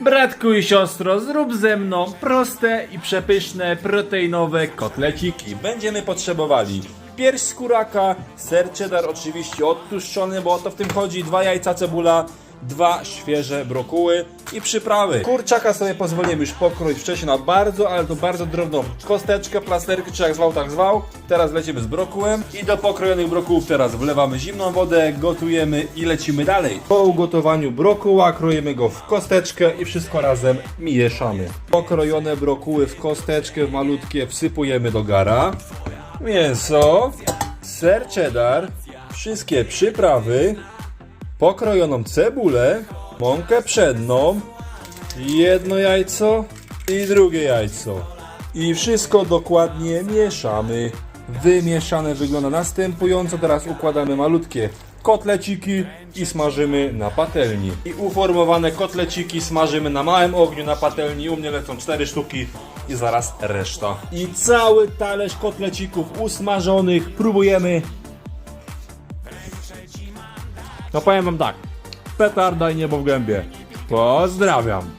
Bratku i siostro, zrób ze mną proste i przepyszne proteinowe kotleciki. Będziemy potrzebowali pierś z kuraka, ser cheddar oczywiście odtłuszczony, bo o to w tym chodzi, dwa jajca cebula, dwa świeże brokuły i przyprawy. Kurczaka sobie pozwoliłem już pokroić wcześniej na bardzo, ale to bardzo drobną kosteczkę, plasterkę, czy jak zwał, tak zwał. Teraz lecimy z brokułem i do pokrojonych brokułów teraz wlewamy zimną wodę, gotujemy i lecimy dalej. Po ugotowaniu brokuła kroimy go w kosteczkę i wszystko razem mieszamy. Pokrojone brokuły w kosteczkę w malutkie wsypujemy do gara. Mięso, ser cheddar, wszystkie przyprawy, pokrojoną cebulę, mąkę pszenną, jedno jajco i drugie jajco. I wszystko dokładnie mieszamy. Wymieszane wygląda następująco. Teraz układamy malutkie kotleciki i smażymy na patelni. I uformowane kotleciki smażymy na małym ogniu na patelni. U mnie lecą 4 sztuki i zaraz reszta. I cały talerz kotlecików usmażonych próbujemy. No powiem wam tak. Petarda i niebo w gębie. Pozdrawiam.